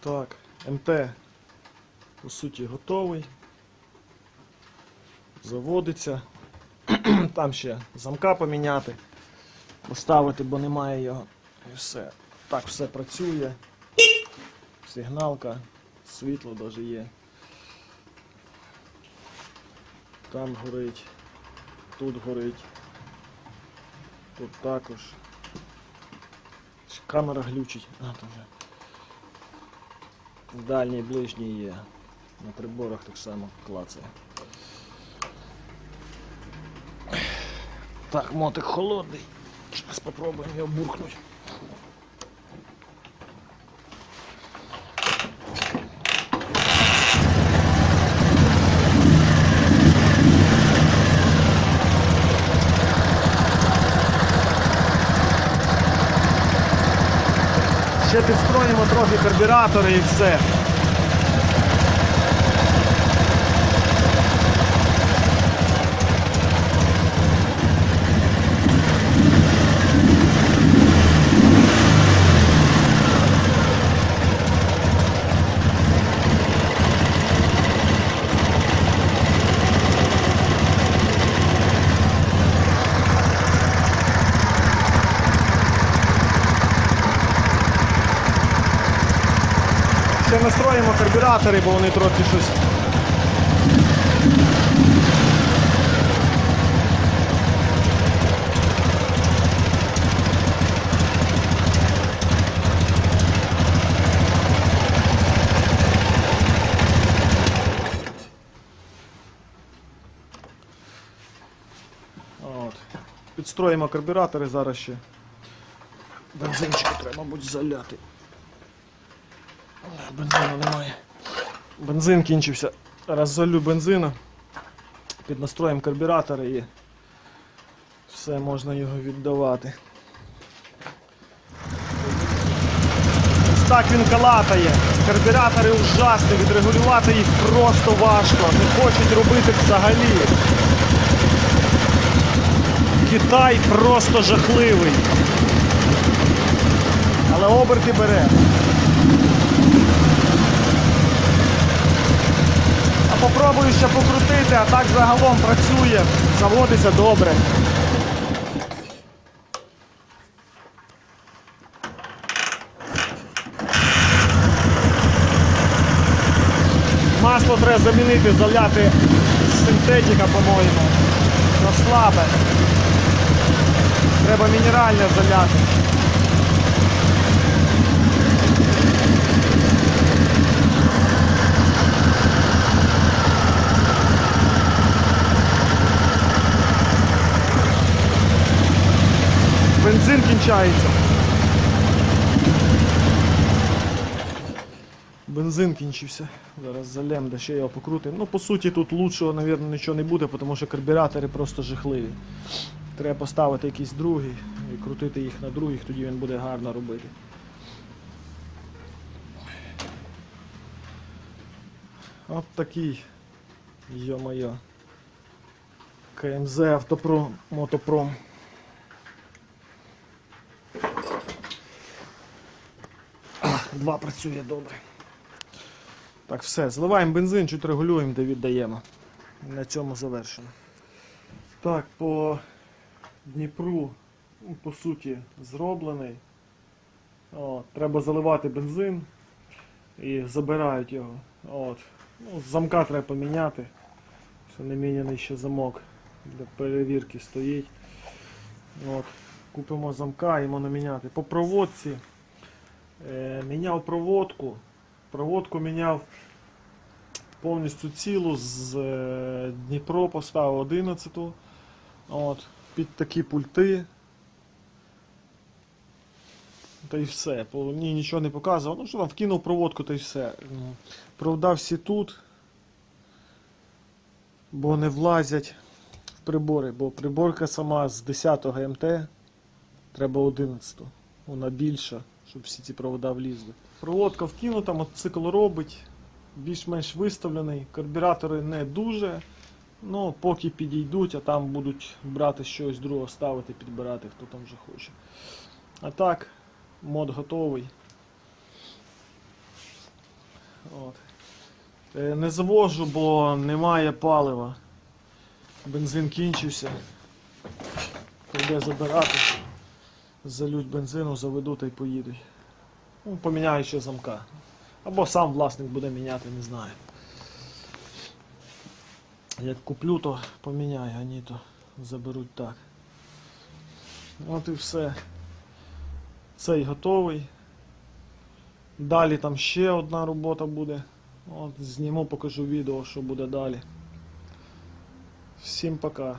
Так, МТ по суті готовий. Заводиться. Там ще замка поміняти, поставити, бо немає його. І все. Так все працює. Сигналка, світло навіть є. Там горить, тут горить, тут також. Камера глючить. А, там вже. Дальній, ближній є. На приборах так само клацає. Так, мотик холодний. Зараз спробуємо його буркнути. Ще підстроїмо трохи карбюратори і все. Настроїмо карбюратори, бо вони трохи щось. Підстроїмо карбюратори зараз ще. Бензинчику треба, мабуть, заляти. Бензину немає. Бензин кінчився. Зараз залю бензину. Під настроєм карбюратора і все можна його віддавати. Ось так він калатає. Карбюратори ужасні, відрегулювати їх просто важко. Не хочуть робити взагалі. Китай просто жахливий. Але оберти бере. Попробую ще покрутити, а так загалом працює, заводиться добре. Масло треба замінити, заляти синтетика, по-моєму. Слабе. Треба мінеральне заляти. Бензин кінчається. Бензин кінчився. Зараз залем, да ще його покрутимо. Ну, по суті, тут лучшого, мабуть, нічого не буде, тому що карбюратори просто жахливі. Треба поставити якийсь другий і крутити їх на других, тоді він буде гарно робити. От такий. Йо-моє. КМЗ Автопром, Мотопром. Два працює добре. Так, все, зливаємо бензин, чуть регулюємо, де віддаємо. На цьому завершено. Так, по Дніпру, по суті, зроблений. От, треба заливати бензин і забирають його. От. Ну, замка треба поміняти. Що не міняний ще замок для перевірки стоїть. От. Купимо замка, йому наміняти. По проводці. Е, міняв проводку. Проводку міняв повністю цілу з е, Дніпро поставив 11. От, під такі пульти. Та й все. По, ні, нічого не показував. Ну що там, вкинув проводку та й все. Ну, Провода всі тут. Бо не влазять в прибори, бо приборка сама з 10 МТ треба 11. Вона більша, щоб всі ці провода влізли. Проводка вкинута, мотоцикл робить, більш-менш виставлений. Карбюратори не дуже. Ну, поки підійдуть, а там будуть брати щось другого ставити, підбирати, хто там вже хоче. А так, мод готовий. От. Е, Не завожу, бо немає палива. Бензин кінчився. Прийде забирати. Залють бензину, заведу та й поїдуть. Ну, поміняю ще замка. Або сам власник буде міняти, не знаю. Як куплю, то поміняю, а ні, то заберуть так. От і все. Цей готовий. Далі там ще одна робота буде. От, зніму, покажу відео, що буде далі. Всім пока.